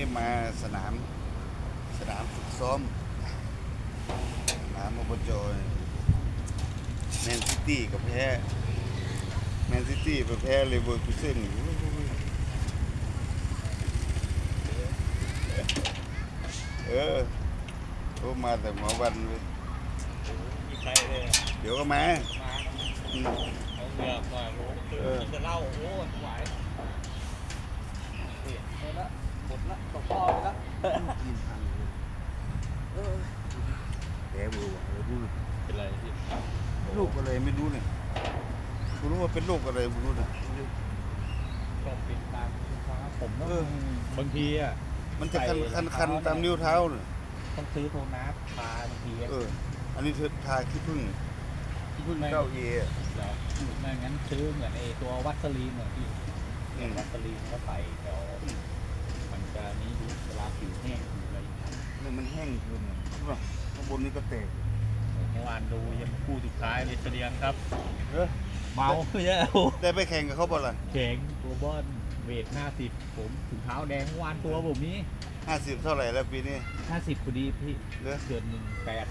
นี้มาสนามสนามฝึกซ้อมสนามอบจแมนซิตี้กับแพ้แมนซิตี้ไปแพ้เลเวอร์คูเซ่นเออโอ้มาแต่หมอวันเว้ยมีใครเลยอะเดี๋ยวก็มามาอืมเอาเรือมาโอ้โหเออจะเล่าโอ้ยไหวนี่ หมดละหมดละตกพ่อไปละแกบูว่ะเออดูเป็นไรพี่โรคอะไรไม่รู้เนี่ยกูรู้ว่าเป็นโรคอะไรไม่รู้เนี่ยต้องปิดตามฟ้าผมต้อเอองบางทีอะมันจะคันคันคันตามนิ้วเท้าเนี่ยต้องซื้อโทน้ำทาบางทีอะเออ อันนี้เธอทาขี้ผึ้งที่พูดไม่เก้าเอเดี๋ยวไม่งั้นซื้อเหมือนไอ้ตัววัสลีนเหมือนที่อืมวัสลีนก็ใส่เดี๋ยวมัน จะนี้ดูเวลาผิวแห้งผิวอะไรอย่างเงี้ยเนี่ยมันแห้งเกินเนี่ยใช่ป่ะข้างบนนี้ก็แตกเมื่อวานดูยังคู่สุดท้ายในเสดียงครับเออเมาเยอะโอ้ได้ไปแข่งกับเขาบ่ล่ะแข็งตัวบอลเวท50ผมถุงเท้าแดงเมื่อวานตัวผมนี้ห้าสิบเท่าไหร่แล้วปีนี้50พอดีพี่เหลือเดือนหนึ่งแปด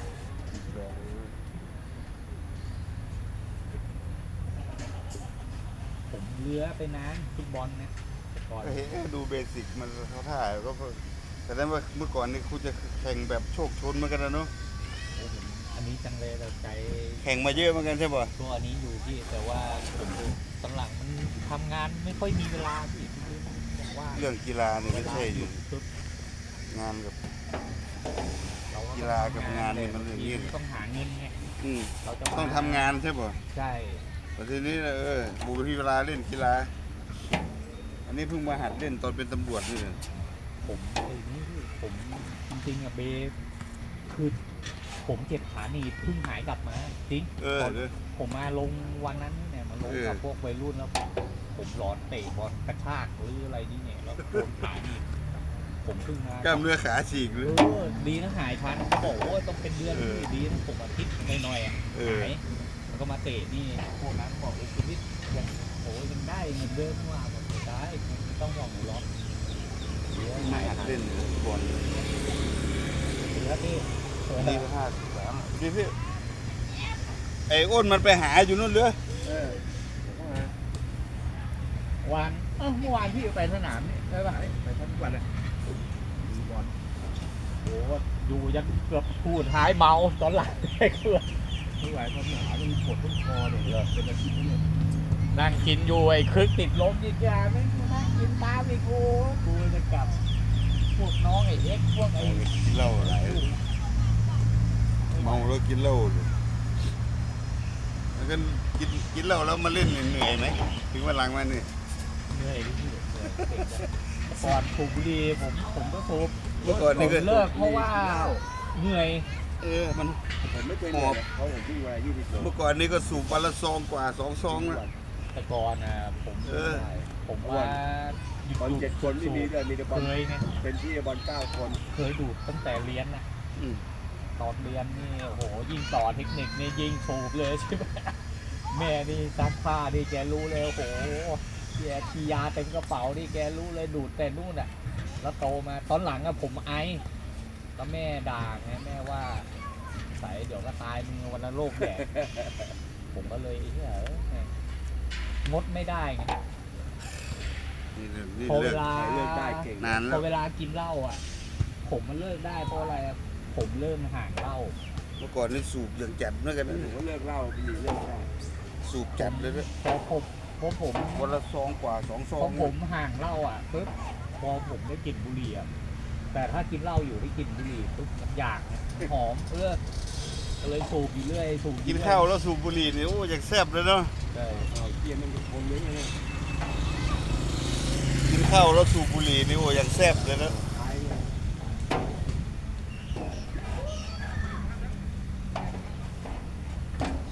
ผมเลื้อไปนานฟุตบอลนะแต่ ก่อนก็เห็นดูเบสิกมันเขาถ่ายก็แต่นั้นว่าเมื่อก่อนนี่คุณจะแข่งแบบโชคชนเหมือนกันนะเนาะโอ้ผมอันนี้จังเลยแต่ใจแข่งมาเยอะเหมือนกันใช่ป่ะตัวอันนี้อยู่พี่แต่ว่าผมตอนหลังมันทำงานไม่ค่อยมีเวลาพี่อย่างว่าเรื่องกีฬานี่ไม่ใช่อยู่ปุ๊บงานกับ เรกีฬากับงานนี่มันอย่างนี้ ต้องหาเงินไงอืมเราจะต้องทำงานใช่ป่ะใช่แต่ทีนี้เออบูมีเวลาเล่นกีฬา อันนี้เพิ่งมาหัดเล่นตอนเป็นตำรวจนี่เลยผมไอ้นี่พี่ผมจริงๆอะเบคือผมเจ็บขาหนีบเพิ่งหายกลับมาจริงเออตอนเออ ผมมาลงวันนั้นเนี่ยมาลงเออกับพวกวัยรุ่นแล้วผมร้อนเตะบอลกระชากหรืออะไรนี่เนี่ยแล้วโดนขาหนีบผมเพิ่งมากล้ามเนื้อขาฉีกเลเอย อดีนะหายทันเขาบอกว่าต้องเป็นเดือนเออดีนะผมอาทิตย์หน่อยๆอะเออ หายแล้วก็มาเตะนี่พวกนั้นบอกไอ้ชีวิตยังโอ้ยยังได้เงินเดิมว่าบอก เล่นบอลเหลือที่เออนี่ห้าสิบสามดีพี่ไอ้อ้นมันไปหาอยู่นู่นเลยเออวันเอ้าเมื่อวานพี่ไปสนามนี่ใช่ป่ะไปทั้งวันเลยบอลโอ้อยู่ยันเกือบพูดท้ายเมาตอนหลังได้เกือบไม่ไหวความหนาวมันปวดต้นคอเนี่ยเลยเป็นอาทิตย์เนี่ยนั่งกินอยู่ไอ้คึกติดลมอีกอย่างไม่งมานั่งกินตามอีกโอ้กูจะกลับ พวกน้องไอ้เอ็กซ์พวกไอ้กินเหล้าหลายเมาแล้วกินเหล้าเลยแล้วก็กินกินเหล้าแล้วมาเล่นเหนื่อยไหมถึงวันหลังมานี่เหนื่อยดิพี่เหนื่อยเก่งจังก่อนสูบบุหรี่ผมผมก็สูบเมื่อก่อนผนี่มก็เลิกเพราะว่าเหนื่อย เออมันผมไม่เคยเหนื่อยเลยเพราะผมวิ่งมายี่สิบโลเมื่อก่อนนี่ก็สูบวันละซองกว่าสองซองนะแต่ก่อนนะผมเออได้ผมว่า บอลเจ็ดคนไม่มีเลยมีแต่บอลเคยไงเป็นที่บอลเก้าคนเคยดูดตั้งแต่เรียนนะอืมตอนเรียนนี่โอ้โหยิ่งต่อเทคนิคนี่ยิ่งสูบเลยใช่ไหมแม่นี่ซักผ้านี่แกรู้เลยโอ้โหแกทียาเต็มกระเป๋านี่แกรู้เลยดูดแต่นู่นอะ แล้วโตมาตอนหลังอะผมไอแล้วแม่ด่าไงแม่ว่าใส่เดี๋ยวก็ตายมึงวันละโรคแดกผมก็เลยเฮ้ยเอ้ยแม่งงดไม่ได้ไง นี่เรื่องนี่พอเวเรื่องลาใครเลือกได้เก่ง นานพแล้อวเวลากินเหล้าอะ ผมมันเลิกได้เพราะอะไรอะผมเริ่มห่างเหล้าเมื่อก่อนนี่สูบอย่างจัดเหมื่อนกันแล้วนะหนูก็เลิกเหล้าพี่เลิกได้สูบจัดเลยนะพอผมพอผมวันละซองกว่าสองซพออง ผมห่างเหล้าอะปุ๊บพอผมได้กลิ่นบุหรี่อะแต่ถ้ากินเหล้าอยู่ได้กลิ่นบุหรี่ปุ๊บมันอยากไงหอมเพื่อก็เลยสูบอยู่เรื่อยสูบอยู่กินเรื่อยข้าวแล้วสูบบุหรี่นี่โอ้อยากแซ่บเลยเนาะ ใช่เอาเกียร์มันคนเลี้ยงไง กินข้าวแล้วสูบบุหรี่นี่โอ้ยังแซ่บเลยนะ